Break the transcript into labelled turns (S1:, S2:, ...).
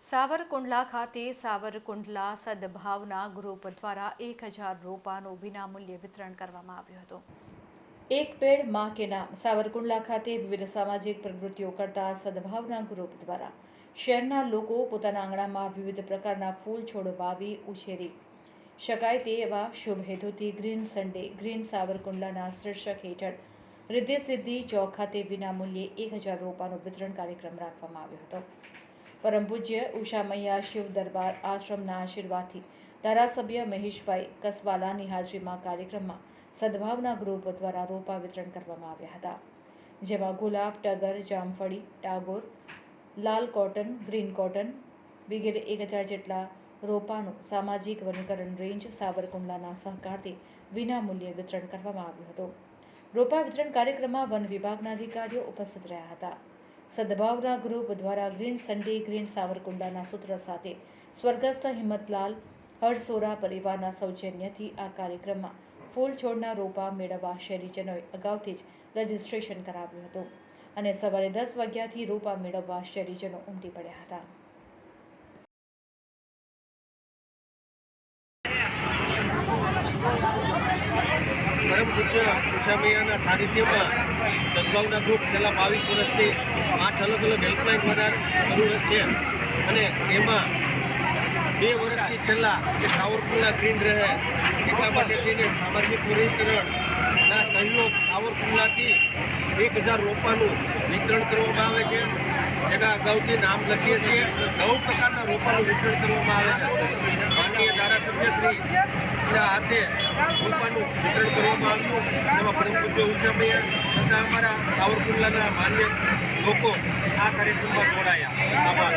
S1: સાવરકુંડલા ખાતે સાવરકુંડલા સદભાવના ગ્રુપ દ્વારા એક હજાર રોપાનું વિનામૂલ્યે વિતરણ કરવામાં આવ્યું હતું. એક પેડમાં કે નામ સાવરકુંડલા ખાતે વિવિધ સામાજિક પ્રવૃત્તિઓ કરતા સદભાવના ગ્રુપ દ્વારા શહેરના લોકો પોતાના આંગણામાં વિવિધ પ્રકારના ફૂલ છોડ વાવી ઉછેરી શકાય તે એવા શુભ હેતુથી ગ્રીન સન્ડે ગ્રીન સાવરકુંડલાના શીર્ષક હેઠળ રિદ્ધિ સિદ્ધિ ચોક ખાતે વિનામૂલ્યે એક હજાર રોપાનું વિતરણ કાર્યક્રમ રાખવામાં આવ્યો હતો. પરમ પૂજ્ય ઉષા મૈયા શિવ દરબાર આશ્રમના આશીર્વાદથી ધારાસભ્ય મહેશભાઈ કસવાલાની હાજરીમાં કાર્યક્રમમાં સદભાવના ગ્રુપ દ્વારા રોપા વિતરણ કરવામાં આવ્યા હતા. જેમાં ગુલાબ, ટગર, જામફળી, ટાગોર, લાલ કોટન, ગ્રીન કોટન વગેરે એક હજાર જેટલા રોપાનું સામાજિક વનીકરણ રેન્જ સાવરકુંડલાના સહકારથી વિનામૂલ્યે વિતરણ કરવામાં આવ્યું હતું. રોપા વિતરણ કાર્યક્રમમાં વન વિભાગના અધિકારીઓ ઉપસ્થિત રહ્યા હતા. સદભાવના ગ્રુપ દ્વારા ગ્રીન સન્ડે ગ્રીન સાવરકુંડલાના સૂત્ર સાથે સ્વર્ગસ્થ હિંમતલાલ હરસોરા પરિવારના સૌજન્યથી આ કાર્યક્રમમાં ફૂલ છોડના રોપા મેળવવા શહેરીજનોએ અગાઉથી જ રજીસ્ટ્રેશન કરાવ્યું હતું અને સવારે દસ વાગ્યાથી રોપા મેળવવા શહેરીજનો ઉમટી પડ્યા હતા
S2: પરમ ઉષામૈયાના સાનિધ્યમાં સદભાવના ગ્રુપ છેલ્લા બાવીસ વર્ષથી આઠ અલગ અલગ હેલ્પલાઇન દ્વારા શરૂ છે. અને એમાં બે વર્ષથી છેલ્લા જે સાવરકુંડલા ગ્રીન રહે, એટલા માટે થઈને સામાજિક વનીકરણના સહયોગ સાવરકુંડલાથી એક હજાર રોપાનું વિતરણ કરવામાં આવે છે. એના અગાઉથી નામ લખીએ છીએ. નવ પ્રકારના રોપાનું વિતરણ કરવામાં આવે છે. માનનીય ધારાસભ્ય ના હાથે રોપાનું વિતરણ કરવામાં આવ્યું. એમાં પરમ પૂજ્ય ઉષામૈયા તથા માન્ય લોકો આ કાર્યક્રમમાં જોડાયા. આભાર.